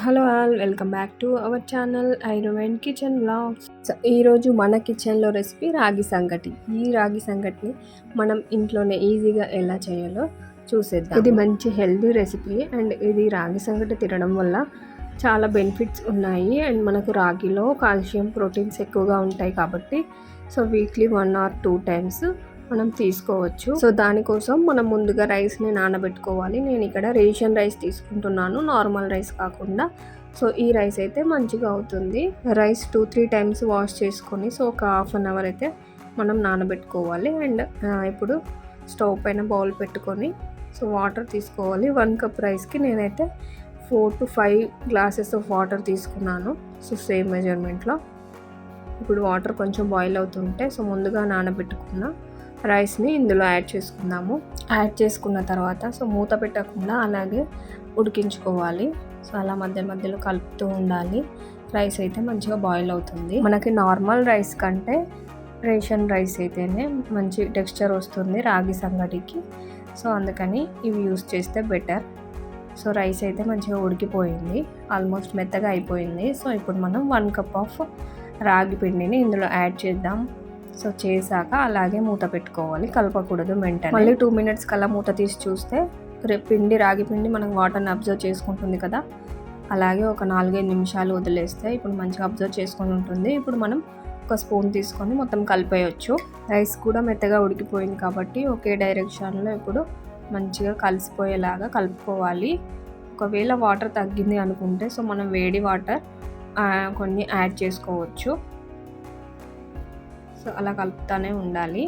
Hello all welcome back to our channel ఐరోవెన్ kitchen blogs ఈరోజు మన కిచెన్లో రెసిపీ రాగి సంగటి. ఈ రాగి సంగటిని మనం ఇంట్లోనే ఈజీగా ఎలా చేయాలో చూసేద్దాం ఇది మంచి హెల్దీ రెసిపీ అండ్ ఇది రాగి సంగటి తినడం వల్ల చాలా బెనిఫిట్స్ ఉన్నాయి. అండ్ మనకు రాగిలో కాల్షియం ప్రోటీన్స్ ఎక్కువగా ఉంటాయి కాబట్టి so weekly one or two times మనం తీసుకోవచ్చు. సో దానికోసం మనం ముందుగా రైస్ని నానబెట్టుకోవాలి. నేను ఇక్కడ రేషన్ రైస్ తీసుకుంటున్నాను. నార్మల్ రైస్ కాకుండా. సో ఈ రైస్ అయితే మంచిగా అవుతుంది. Rice two three times wash చేసుకొని సో ఒక హాఫ్ అన్ అవర్ అయితే మనం నానబెట్టుకోవాలి. అండ్ ఇప్పుడు స్టవ్ పైన బౌల్ పెట్టుకొని సో వాటర్ తీసుకోవాలి. వన్ కప్ రైస్కి నేనైతే four to five glasses of water తీసుకున్నాను. సో సేమ్ మెజర్మెంట్లో. ఇప్పుడు వాటర్ కొంచెం బాయిల్ అవుతుంటే సో ముందుగా నానబెట్టుకున్నా రైస్ని ఇందులో యాడ్ చేసుకుందాము. యాడ్ చేసుకున్న తర్వాత సో మూత పెట్టకుండా అలాగే ఉడికించుకోవాలి. సో అలా మధ్య మధ్యలో కలుపుతూ ఉండాలి. రైస్ అయితే మంచిగా బాయిల్ అవుతుంది. మనకి నార్మల్ రైస్ కంటే రేషన్ రైస్ అయితేనే మంచి టెక్స్చర్ వస్తుంది రాగి సంగటికి. సో అందుకని ఇవి యూస్ చేస్తే బెటర్. సో రైస్ అయితే మంచిగా ఉడికిపోయింది. ఆల్మోస్ట్ మెత్తగా అయిపోయింది. సో ఇప్పుడు మనం వన్ కప్ ఆఫ్ రాగి పిండిని ఇందులో యాడ్ చేద్దాం. సో చేశాక అలాగే మూత పెట్టుకోవాలి కలపకూడదు వెంటనే మళ్ళీ టూ మినిట్స్ కల్లా మూత తీసి చూస్తే రేపు పిండి రాగి పిండి మనం వాటర్ని అబ్జర్వ్ చేసుకుంటుంది కదా. అలాగే ఒక నాలుగైదు నిమిషాలు వదిలేస్తే ఇప్పుడు మంచిగా అబ్జర్వ్ చేసుకొని ఉంటుంది. ఇప్పుడు మనం ఒక స్పూన్ తీసుకొని మొత్తం కలిపేయచ్చు. రైస్ కూడా మెత్తగా ఉడికిపోయింది కాబట్టి ఒకే డైరెక్షన్లో ఇప్పుడు మంచిగా కలిసిపోయేలాగా కలుపుకోవాలి. ఒకవేళ వాటర్ తగ్గింది అనుకుంటే సో మనం వేడి వాటర్ కొన్ని యాడ్ చేసుకోవచ్చు. సో అలా కలుపుతూనే ఉండాలి.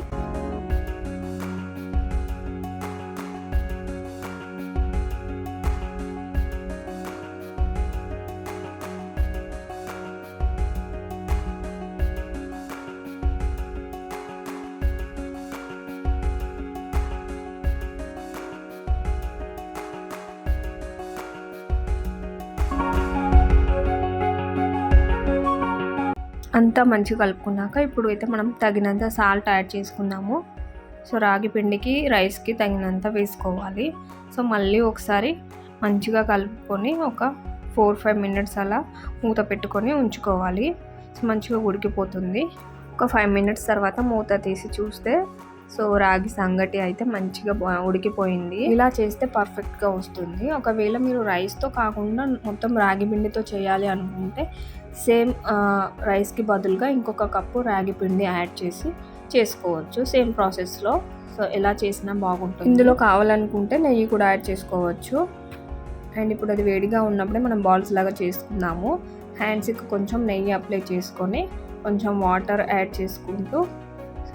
అంతా మంచిగా కలుపుకున్నాక ఇప్పుడు అయితే మనం తగినంత సాల్ట్ యాడ్ చేసుకున్నాము సో రాగి పిండికి రైస్కి తగినంత వేసుకోవాలి. సో మళ్ళీ ఒకసారి మంచిగా కలుపుకొని ఒక ఫోర్ ఫైవ్ మినిట్స్ అలా మూత పెట్టుకొని ఉంచుకోవాలి. సో మంచిగా ఉడికిపోతుంది. ఒక ఫైవ్ మినిట్స్ తర్వాత మూత తీసి చూస్తే సో రాగి సంగటి అయితే మంచిగా ఉడికిపోయింది. ఇలా చేస్తే పర్ఫెక్ట్గా వస్తుంది. ఒకవేళ మీరు రైస్తో కాకుండా మొత్తం రాగి పిండితో చేయాలి అనుకుంటే సేమ్ రైస్కి బదులుగా ఇంకొక కప్పు రాగి పిండి యాడ్ చేసి చేసుకోవచ్చు. సేమ్ ప్రాసెస్లో. సో ఎలా చేసినా బాగుంటుంది. ఇందులో కావాలనుకుంటే నెయ్యి కూడా యాడ్ చేసుకోవచ్చు. అండ్ ఇప్పుడు అది వేడిగా ఉన్నప్పుడే మనం బాల్స్ లాగా చేసుకుందాము. హ్యాండ్స్కి కొంచెం నెయ్యి అప్లై చేసుకొని కొంచెం వాటర్ యాడ్ చేసుకుంటూ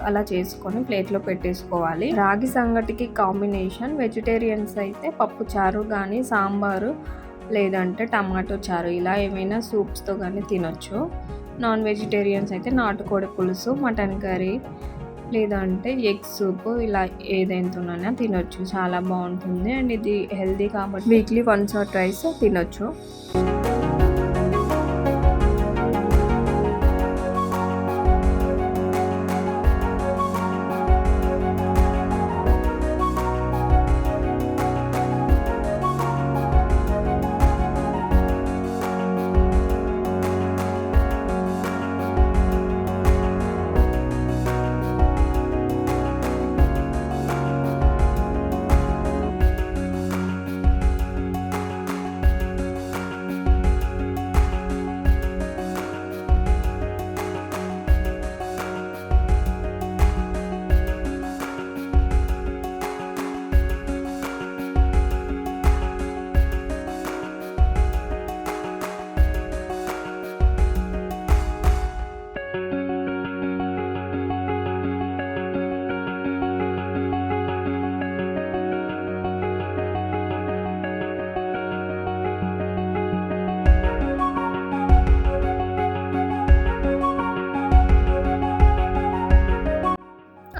అలా చేసుకొని ప్లేట్లో పెట్టేసుకోవాలి. రాగి సంగటికి కాంబినేషన్ వెజిటేరియన్స్ అయితే పప్పు చారు కానీ సాంబారు లేదంటే టమాటో చారు ఇలా ఏమైనా సూప్స్తో కానీ తినొచ్చు. నాన్ వెజిటేరియన్స్ అయితే నాటుకోడి పులుసు మటన్ కర్రీ లేదంటే ఎగ్ సూప్ ఇలా ఏదైనా తినొచ్చు. చాలా బాగుంటుంది అండ్ ఇది హెల్దీ కాబట్టి వీక్లీ వన్స్ ఆర్ ట్రైస్ తినొచ్చు.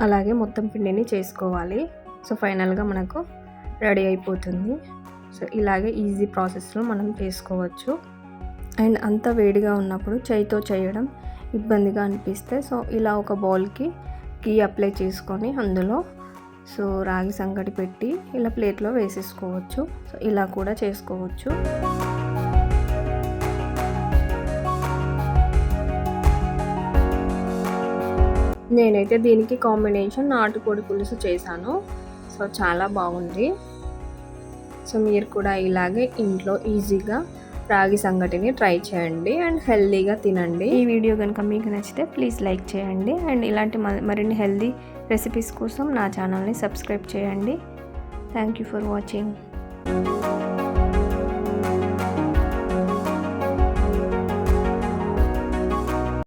అలాగే మొత్తం పిండిని చేసుకోవాలి. సో ఫైనల్గా మనకు రెడీ అయిపోతుంది. సో ఇలాగే ఈజీ ప్రాసెస్లో మనం చేసుకోవచ్చు. అండ్ అంత వేడిగా ఉన్నప్పుడు చేయితో చేయడం ఇబ్బందిగా అనిపిస్తే సో ఇలా ఒక బౌల్కి గీ అప్లై చేసుకొని అందులో సో రాగి సంగటి పెట్టి ఇలా ప్లేట్లో వేసేసుకోవచ్చు. సో ఇలా కూడా చేసుకోవచ్చు. నేనైతే దీనికి కాంబినేషన్ నాటుకోడి పులుసు చేశాను. సో చాలా బాగుంది. సో మీరు కూడా ఇలాగే ఇంట్లో ఈజీగా రాగి సంగటిని ట్రై చేయండి అండ్ హెల్దీగా తినండి. ఈ వీడియో కనుక మీకు నచ్చితే ప్లీజ్ లైక్ చేయండి అండ్ ఇలాంటి మ- మరిన్ని హెల్దీ రెసిపీస్ కోసం నా ఛానల్ని సబ్స్క్రైబ్ చేయండి. Thank you for watching.